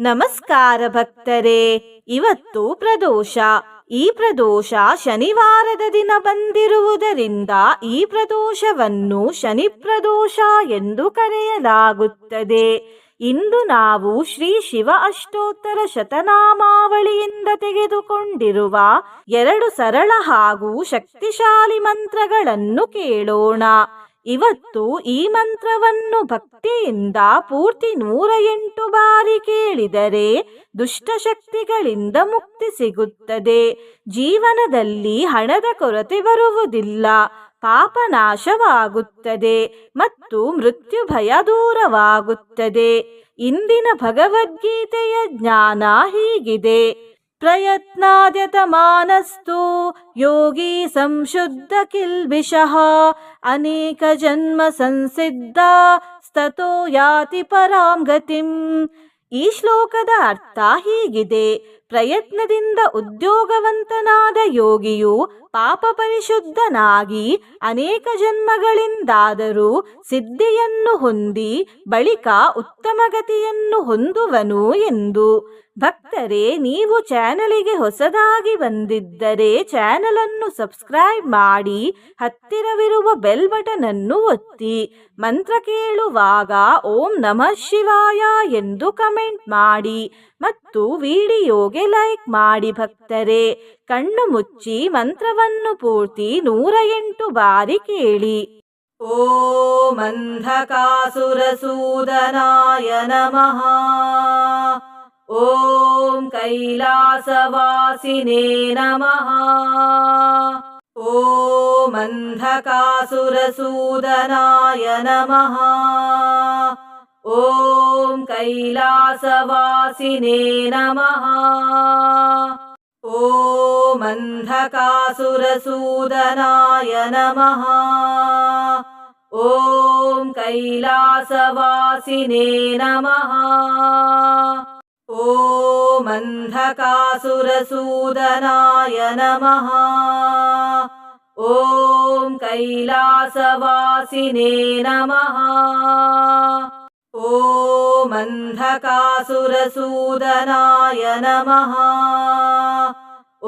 ನಮಸ್ಕಾರ ಭಕ್ತರೇ. ಇವತ್ತು ಪ್ರದೋಷ. ಈ ಪ್ರದೋಷ ಶನಿವಾರದ ದಿನ ಬಂದಿರುವುದರಿಂದ ಈ ಪ್ರದೋಷವನ್ನು ಶನಿ ಪ್ರದೋಷ ಎಂದು ಕರೆಯಲಾಗುತ್ತದೆ. ಇಂದು ನಾವು ಶ್ರೀ ಶಿವ ಅಷ್ಟೋತ್ತರ ಶತನಾಮಾವಳಿಯಿಂದ ತೆಗೆದುಕೊಂಡಿರುವ ಎರಡು ಸರಳ ಹಾಗೂ ಶಕ್ತಿಶಾಲಿ ಮಂತ್ರಗಳನ್ನು ಕೇಳೋಣ. ಇವತ್ತು ಈ ಮಂತ್ರವನ್ನು ಭಕ್ತಿಯಿಂದ ಪೂರ್ತಿ ನೂರ ಎಂಟು ಬಾರಿ ಕೇಳಿದರೆ ದುಷ್ಟಶಕ್ತಿಗಳಿಂದ ಮುಕ್ತಿ ಸಿಗುತ್ತದೆ. ಜೀವನದಲ್ಲಿ ಹಣದ ಕೊರತೆ ಬರುವುದಿಲ್ಲ. ಪಾಪ ನಾಶವಾಗುತ್ತದೆ ಮತ್ತು ಮೃತ್ಯು ಭಯ ದೂರವಾಗುತ್ತದೆ. ಇಂದಿನ ಭಗವದ್ಗೀತೆಯ ಜ್ಞಾನ ಹೀಗಿದೆ. ಕಿಲ್ಬಿಷಃ ಅನೇಕ ಜನ್ಮ ಸ್ತತೋ ಯಾತಿ ಪರಾಂ ಗತಿಂ. ಈ ಶ್ಲೋಕದ ಅರ್ಥ ಹೀಗಿದೆ. ಪ್ರಯತ್ನದಿಂದ ಉದ್ಯೋಗವಂತನಾದ ಯೋಗಿಯು ಪಾಪ ಪರಿಶುದ್ಧನಾಗಿ ಅನೇಕ ಜನ್ಮಗಳಿಂದಾದರೂ ಸಿದ್ಧಿಯನ್ನು ಹೊಂದಿ ಬಳಿಕ ಉತ್ತಮ ಗತಿಯನ್ನು ಹೊಂದುವನು ಎಂದು ಭಕ್ತರೇ, ನೀವು ಚಾನಲಿಗೆ ಹೊಸದಾಗಿ ಬಂದಿದ್ದರೆ ಚಾನಲ್ ಅನ್ನು ಸಬ್ಸ್ಕ್ರೈಬ್ ಮಾಡಿ, ಹತ್ತಿರವಿರುವ ಬೆಲ್ ಬಟನ್ ಅನ್ನು ಒತ್ತಿ, ಮಂತ್ರ ಕೇಳುವಾಗ ಓಂ ನಮಃ ಶಿವಾಯ ಎಂದು ಕಮೆಂಟ್ ಮಾಡಿ ಮತ್ತು ವಿಡಿಯೋಗೆ ಲೈಕ್ ಮಾಡಿ ಭಕ್ತರೇ, ಕಣ್ಣು ಮುಚ್ಚಿ ಮಂತ್ರವನ್ನು ಪೂರ್ತಿ ನೂರ ಎಂಟು ಬಾರಿ ಕೇಳಿ. ಓಂ ಮಂಧಕಾಸುರಸೂದನಾಯ ನಮಃ. ॐ कैलासवासिने नमः। ॐ अन्धकासुरसूदनाय नमः। ॐ कैलासवासिने नमः। ॐ अन्धकासुरसूदनाय नमः। ॐ कैलासवासिने नमः ॐ अन्धकासुरसूदनाय नमः ॐ कैलासवासिने नमः ॐ अन्धकासुरसूदनाय नमः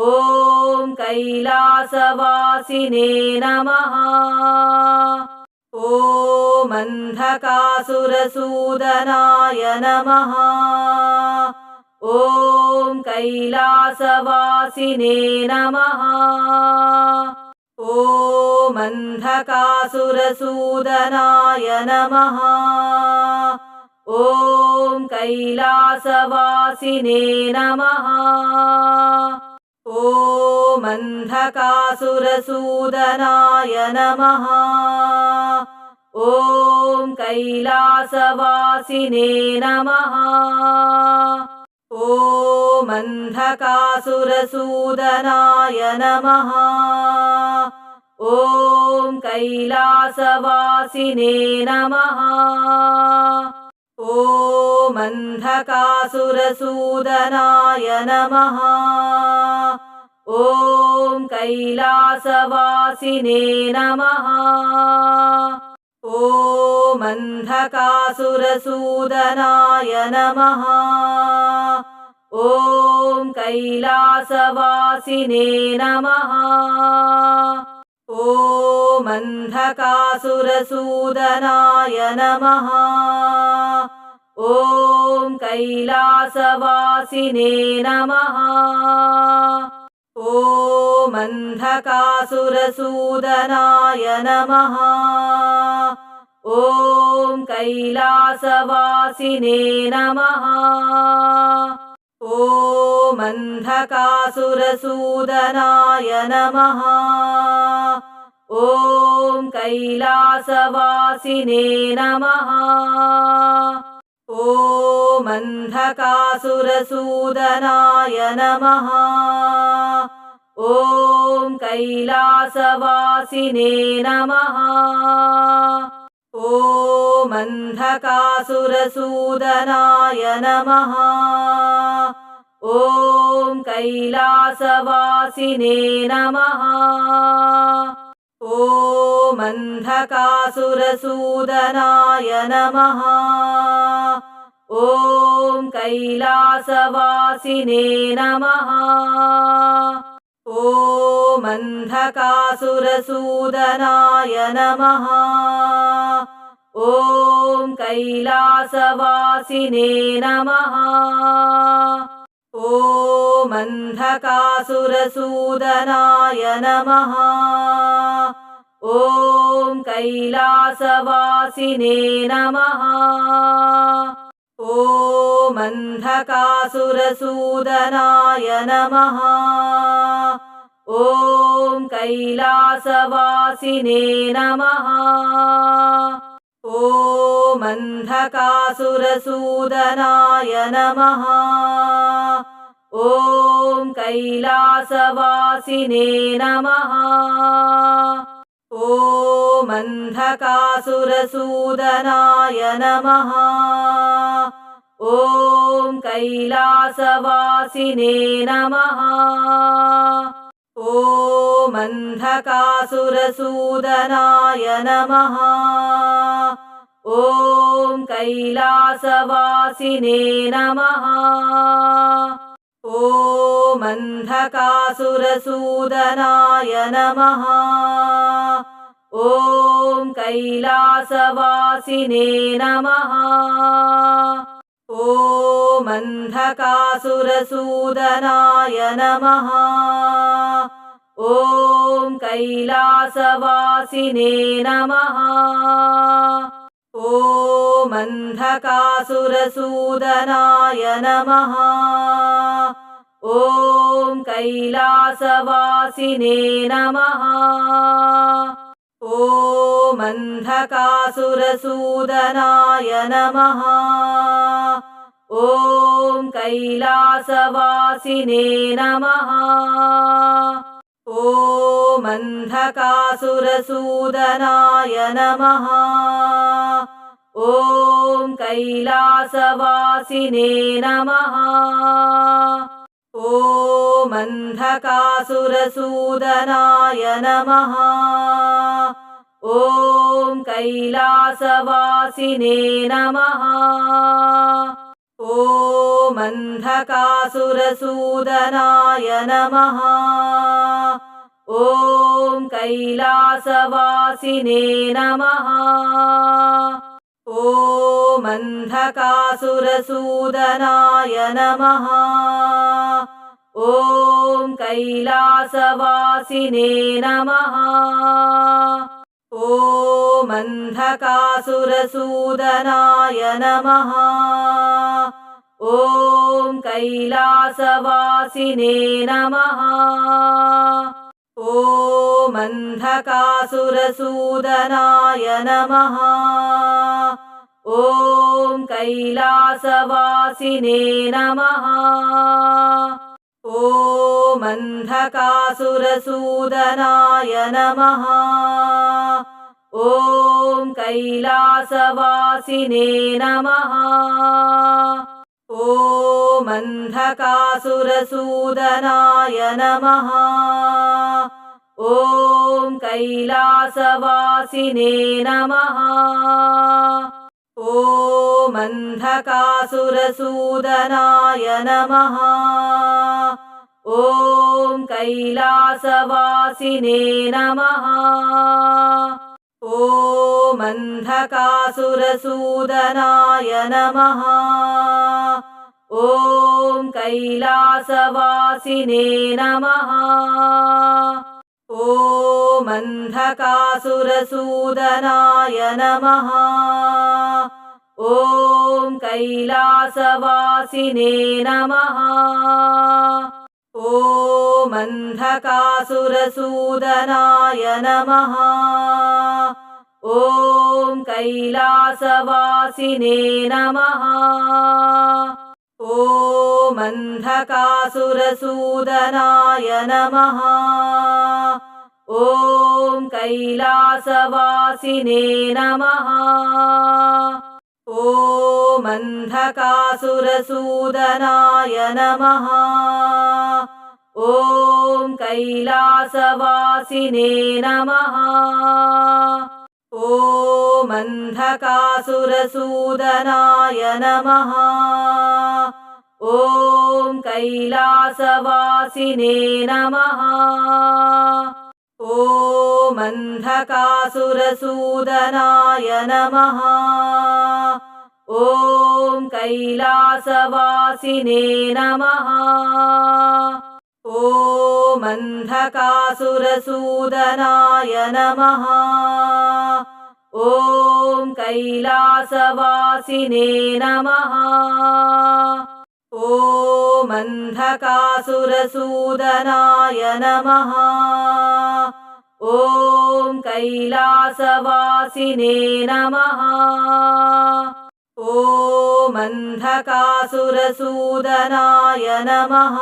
ॐ कैलासवासिने नमः ॐ अन्धकासुरसूदनाय नमः। ॐ कैलासवासिने नमः। ॐ अन्धकासुरसूदनाय नमः। ॐ कैलासवासिने नमः ॐ अन्धकासुरसूदनाय नमः। ॐ कैलासवासिने नमः। ॐ अन्धकासुरसूदनाय नमः। ॐ कैलासवासिने नमः ॐ अन्धकासुरसूदनाय नमः। ॐ कैलासवासिने नमः। ॐ अन्धकासुरसूदनाय नमः। ॐ कैलासवासिने नमः ॐ अन्धकासुरसूदनाय नमः। ॐ कैलासवासिने नमः। ॐ अन्धकासुरसूदनाय नमः। ॐ कैलासवासिने नमः। ॐ अन्धकासुरसूदनाय नमः ॐ कैलासवासिने नमः। ॐ अन्धकासुरसूदनाय नमः। ॐ कैलासवासिने नमः। ॐ अन्धकासुरसूदनाय नमः। ॐ कैलासवासिने नमः ॐ अन्धकासुरसूदनाय नमः। ॐ कैलासवासिने नमः। ॐ अन्धकासुरसूदनाय नमः। ॐ कैलासवासिने नमः ॐ अन्धकासुरसूदनाय नमः। ॐ कैलासवासिने नमः। ॐ अन्धकासुरसूदनाय नमः। ॐ कैलासवासिने नमः ॐ अन्धकासुरसूदनाय नमः। ॐ कैलासवासिने नमः। ॐ अन्धकासुरसूदनाय नमः। ॐ कैलासवासिने नमः ॐ अन्धकासुरसूदनाय नमः। ॐ कैलासवासिने नमः। ॐ अन्धकासुरसूदनाय नमः। ॐ कैलासवासिने नमः ॐ अन्धकासुरसूदनाय नमः। ॐ कैलासवासिने नमः। ॐ अन्धकासुरसूदनाय नमः। ॐ कैलासवासिने नमः ॐ अन्धकासुरसूदनाय नमः ॐ कैलासवासिने नमः ॐ अन्धकासुरसूदनाय नमः ॐ कैलासवासिने नमः ॐ अन्धकासुरसूदनाय नमः ॐ कैलासवासिने नमः। ॐ अन्धकासुरसूदनाय नमः। ॐ कैलासवासिने नमः। ॐ अन्धकासुरसूदनाय नमः। ॐ कैलासवासिने नमः ॐ अन्धकासुरसूदनाय नमः। ॐ कैलासवासिने नमः। ॐ अन्धकासुरसूदनाय नमः। ॐ कैलासवासिने नमः। ॐ अन्धकासुरसूदनाय नमः ॐ कैलासवासिने नमः। ॐ अन्धकासुरसूदनाय नमः। ॐ कैलासवासिने नमः। ॐ अन्धकासुरसूदनाय नमः। ॐ कैलासवासिने नमः ॐ अन्धकासुरसूदनाय नमः। ॐ कैलासवासिने नमः। ॐ अन्धकासुरसूदनाय नमः। ॐ कैलासवासिने नमः ॐ अन्धकासुरसूदनाय नमः। ॐ कैलासवासिने नमः। ॐ अन्धकासुरसूदनाय नमः। ॐ कैलासवासिने नमः। ॐ अन्धकासुरसूदनाय नमः ॐ कैलासवासिने नमः। ॐ अन्धकासुरसूदनाय नमः। ॐ कैलासवासिने नमः। ॐ अन्धकासुरसूदनाय नमः। ॐ कैलासवासिने नमः ॐ अन्धकासुरसूदनाय नमः। ॐ कैलासवासिने नमः। ॐ अन्धकासुरसूदनाय नमः। ॐ कैलासवासिने नमः ॐ अन्धकासुरसूदनाय नमः।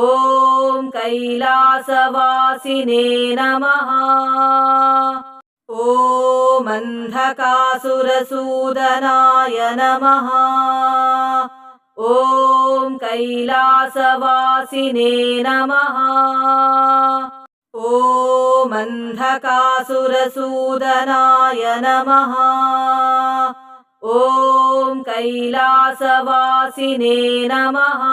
ॐ कैलासवासिने नमः। ॐ अन्धकासुरसूदनाय नमः। ॐ कैलासवासिने नमः ॐ अन्धकासुरसूदनाय नमः ॐ कैलासवासिने नमः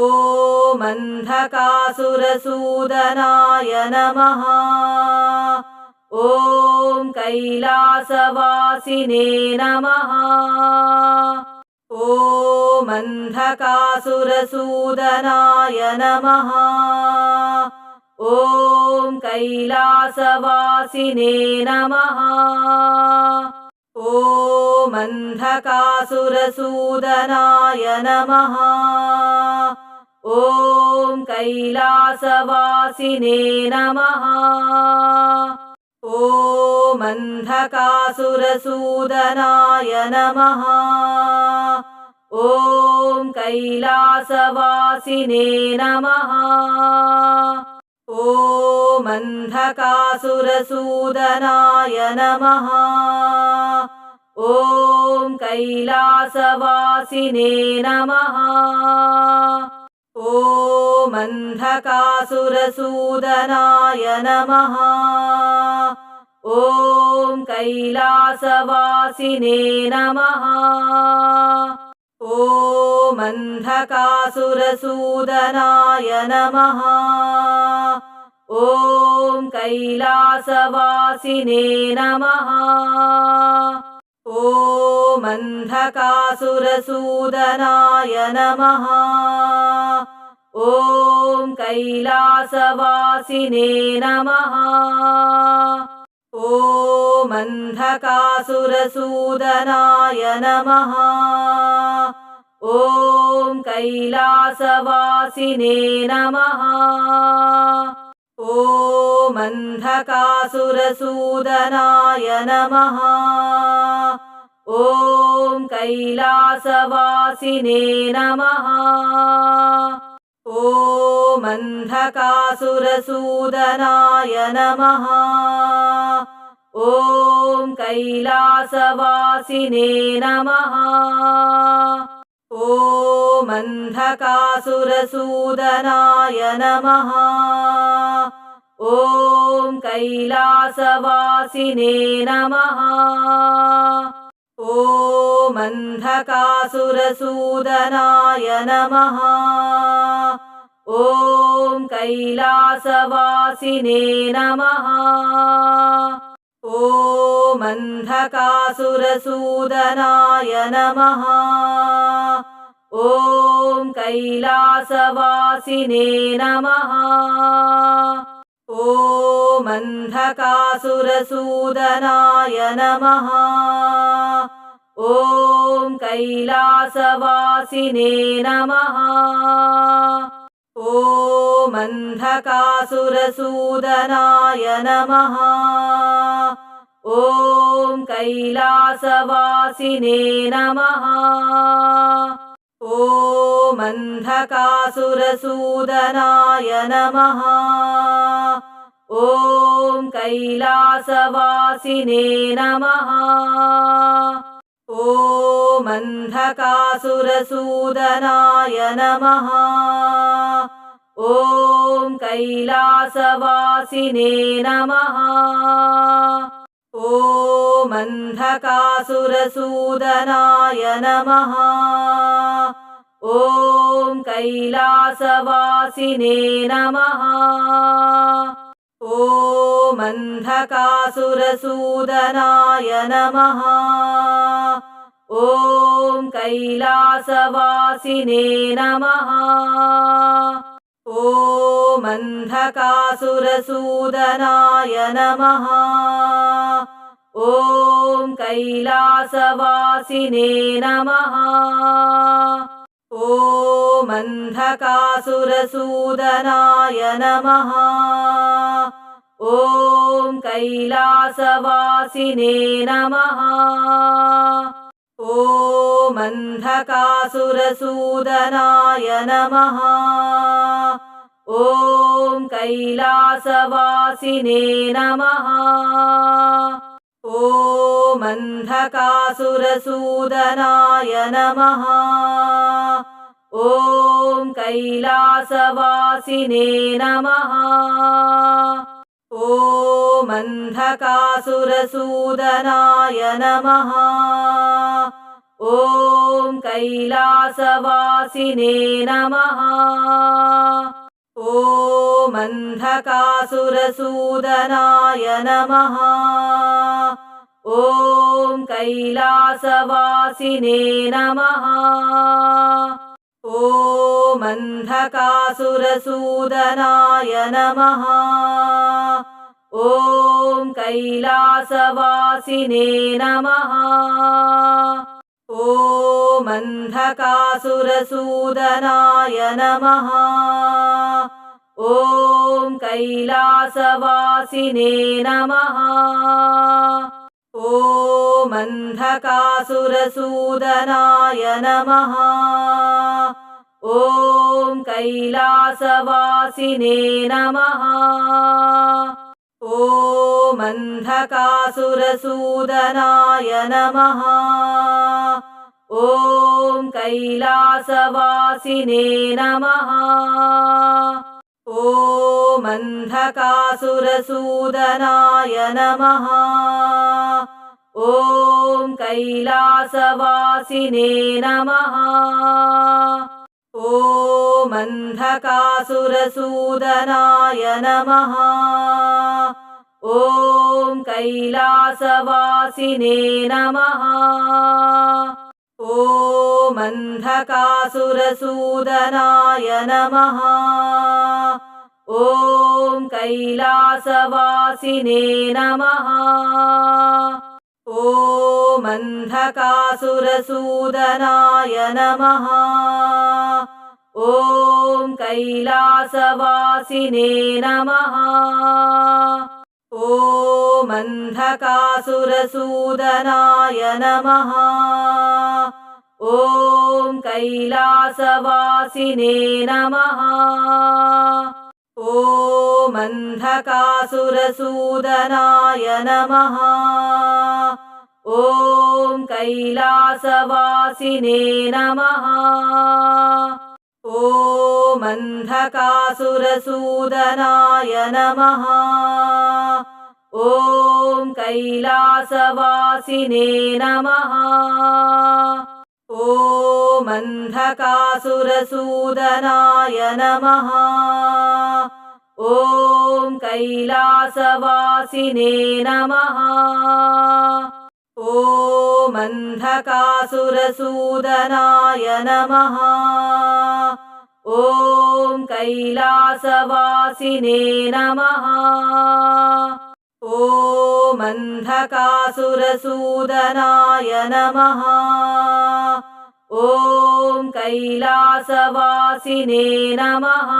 ॐ अन्धकासुरसूदनाय नमः ॐ कैलासवासिने नमः ॐ अन्धकासुरसूदनाय नमः। ॐ कैलासवासिने नमः। ॐ अन्धकासुरसूदनाय नमः। ॐ कैलासवासिने नमः। ॐ अन्धकासुरसूदनाय नमः ॐ कैलासवासिने नमः। ॐ अन्धकासुरसूदनाय नमः। ॐ कैलासवासिने नमः। ॐ अन्धकासुरसूदनाय नमः। ॐ कैलासवासिने नमः ॐ अन्धकासुरसूदनाय नमः। ॐ कैलासवासिने नमः। ॐ अन्धकासुरसूदनाय नमः। ॐ कैलासवासिने नमः ॐ अन्धकासुरसूदनाय नमः। ॐ कैलासवासिने नमः। ॐ अन्धकासुरसूदनाय नमः। ॐ कैलासवासिने नमः ॐ अन्धकासुरसूदनाय नमः। ॐ कैलासवासिने नमः। ॐ अन्धकासुरसूदनाय नमः। ॐ कैलासवासिने नमः ॐ अन्धकासुरसूदनाय नमः ॐ कैलासवासिने नमः ॐ अन्धकासुरसूदनाय नमः ॐ कैलासवासिने नमः ॐ अन्धकासुरसूदनाय नमः ॐ कैलासवासिने नमः। ॐ अन्धकासुरसूदनाय नमः। ॐ कैलासवासिने नमः। ॐ अन्धकासुरसूदनाय नमः। ॐ कैलासवासिने नमः ॐ अन्धकासुरसूदनाय नमः। ॐ कैलासवासिने नमः। ॐ अन्धकासुरसूदनाय नमः। ॐ कैलासवासिने नमः ॐ अन्धकासुरसूदनाय नमः। ॐ कैलासवासिने नमः। ॐ अन्धकासुरसूदनाय नमः। ॐ कैलासवासिने नमः ॐ अन्धकासुरसूदनाय नमः। ॐ कैलासवासिने नमः। ॐ अन्धकासुरसूदनाय नमः। ॐ कैलासवासिने नमः ॐ अन्धकासुरसूदनाय नमः। ॐ कैलासवासिने नमः। ॐ अन्धकासुरसूदनाय नमः। ॐ कैलासवासिने नमः। ॐ अन्धकासुरसूदनाय नमः ॐ कैलासवासिने नमः। ॐ अन्धकासुरसूदनाय नमः। ॐ कैलासवासिने नमः। ॐ अन्धकासुरसूदनाय नमः। ॐ कैलासवासिने नमः ॐ अन्धकासुरसूदनाय नमः। ॐ कैलासवासिने नमः। ॐ अन्धकासुरसूदनाय नमः। ॐ कैलासवासिने नमः ॐ अन्धकासुरसूदनाय नमः। ॐ कैलासवासिने नमः। ॐ अन्धकासुरसूदनाय नमः। ॐ कैलासवासिने नमः ॐ अन्धकासुरसूदनाय नमः ॐ कैलासवासिने नमः ॐ अन्धकासुरसूदनाय नमः ॐ कैलासवासिने नमः ॐ अन्धकासुरसूदनाय नमः। ॐ कैलासवासिने नमः। ॐ अन्धकासुरसूदनाय नमः। ॐ कैलासवासिने नमः ॐ अन्धकासुरसूदनाय नमः। ॐ कैलासवासिने नमः। ॐ अन्धकासुरसूदनाय नमः। ॐ कैलासवासिने नमः। ॐ अन्धकासुरसूदनाय नमः ॐ कैलासवासिने नमः। ॐ अन्धकासुरसूदनाय नमः। ॐ कैलासवासिने नमः।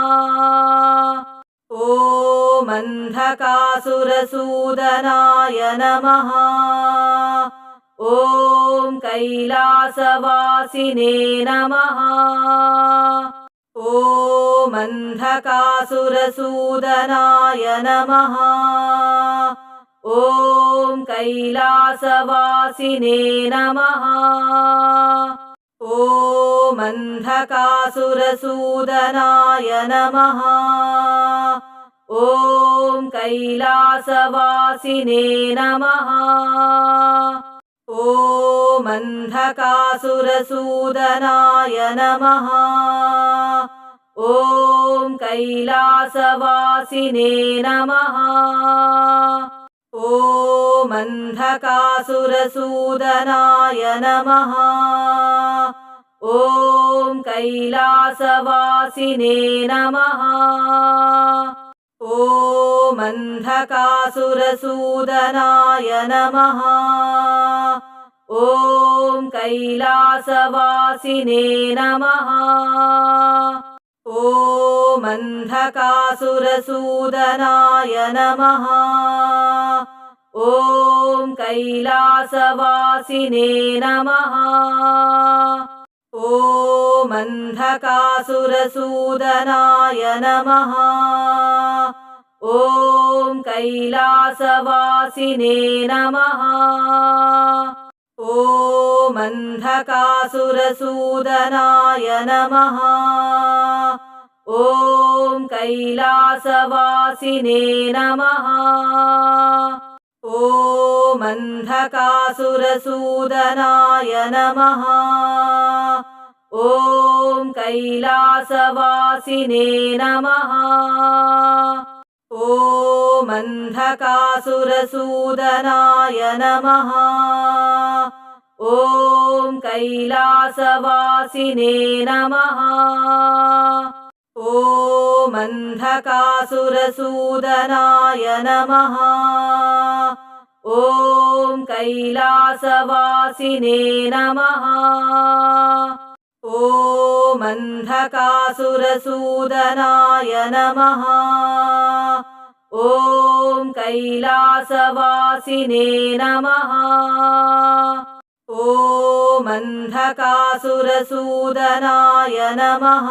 ॐ अन्धकासुरसूदनाय नमः। ॐ कैलासवासिने नमः ॐ अन्धकासुरसूदनाय नमः। ॐ कैलासवासिने नमः। ॐ अन्धकासुरसूदनाय नमः। ॐ कैलासवासिने नमः। ॐ अन्धकासुरसूदनाय नमः ॐ कैलासवासिने नमः। ॐ अन्धकासुरसूदनाय नमः। ॐ कैलासवासिने नमः। ॐ अन्धकासुरसूदनाय नमः। ॐ कैलासवासिने नमः ॐ अन्धकासुरसूदनाय नमः। ॐ कैलासवासिने नमः। ॐ अन्धकासुरसूदनाय नमः। ॐ कैलासवासिने नमः ॐ अन्धकासुरसूदनाय नमः ॐ कैलासवासिने नमः ॐ अन्धकासुरसूदनाय नमः ॐ कैलासवासिने नमः ॐ अन्धकासुरसूदनाय नमः ॐ कैलासवासिने नमः। ॐ अन्धकासुरसूदनाय नमः। ॐ कैलासवासिने नमः। ॐ अन्धकासुरसूदनाय नमः। ॐ कैलासवासिने नमः ॐ अन्धकासुरसूदनाय नमः।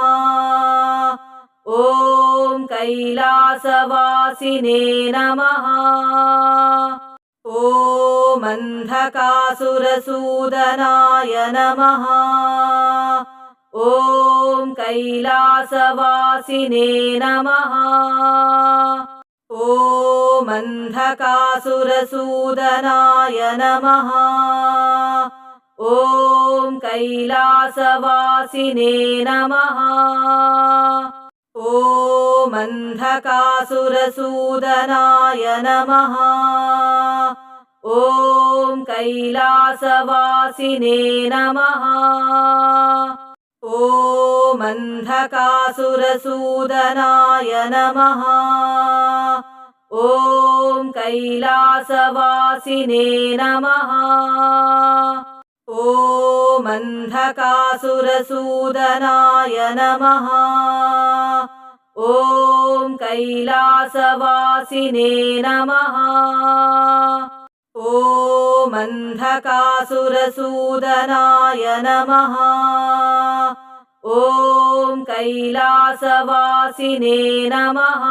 ॐ कैलासवासिने नमः। ॐ अन्धकासुरसूदनाय नमः। ॐ कैलासवासिने नमः। ॐ अन्धकासुरसूदनाय नमः ॐ कैलासवासिने नमः। ॐ अन्धकासुरसूदनाय नमः। ॐ कैलासवासिने नमः। ॐ अन्धकासुरसूदनाय नमः। ॐ कैलासवासिने नमः ॐ अन्धकासुरसूदनाय नमः ॐ कैलासवासिने नमः ॐ अन्धकासुरसूदनाय नमः ॐ कैलासवासिने नमः